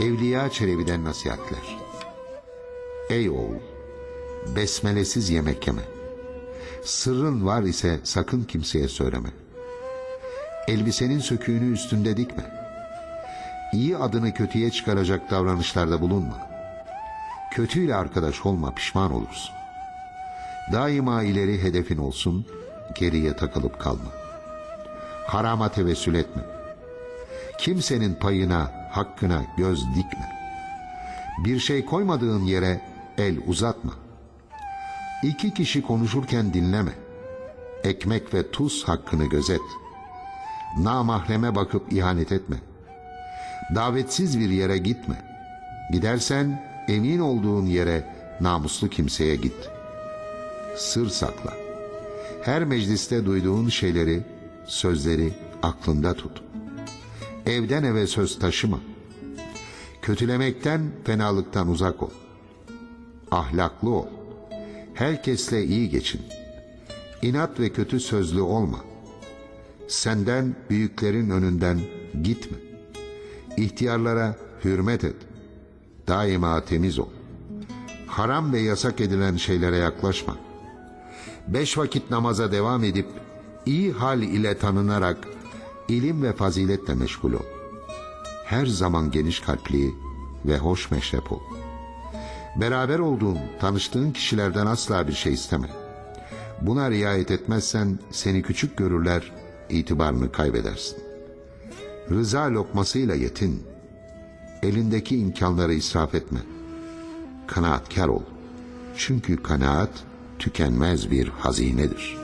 Ziya Çelebi'den nasihatler. Ey oğul, besmelesiz yemek yeme. Sırrın var ise sakın kimseye söyleme. Elbisenin söküğünü üstünde dikme. İyi adını kötüye çıkaracak davranışlarda bulunma. Kötüyle arkadaş olma pişman olursun. Daima ileri hedefin olsun, geriye takılıp kalma. Harama tevessül etme. Kimsenin payına, hakkına göz dikme. Bir şey koymadığın yere el uzatma. İki kişi konuşurken dinleme. Ekmek ve tuz hakkını gözet. Namahreme bakıp ihanet etme. Davetsiz bir yere gitme. Gidersen emin olduğun yere namuslu kimseye git. Sır sakla. Her mecliste duyduğun şeyleri, sözleri aklında tut. Evden eve söz taşıma. Kötülemekten, fenalıktan uzak ol. Ahlaklı ol. Herkesle iyi geçin. İnat ve kötü sözlü olma. Senden büyüklerin önünden gitme. İhtiyarlara hürmet et. Daima temiz ol. Haram ve yasak edilen şeylere yaklaşma. Beş vakit namaza devam edip iyi hal ile tanınarak ilim ve faziletle meşgul ol. Her zaman geniş kalpli ve hoş meşrep ol. Beraber olduğun, tanıştığın kişilerden asla bir şey isteme. Buna riayet etmezsen seni küçük görürler, itibarını kaybedersin. Rıza lokmasıyla yetin. Elindeki imkanları israf etme. Kanaatkar ol. Çünkü kanaat tükenmez bir hazinedir.''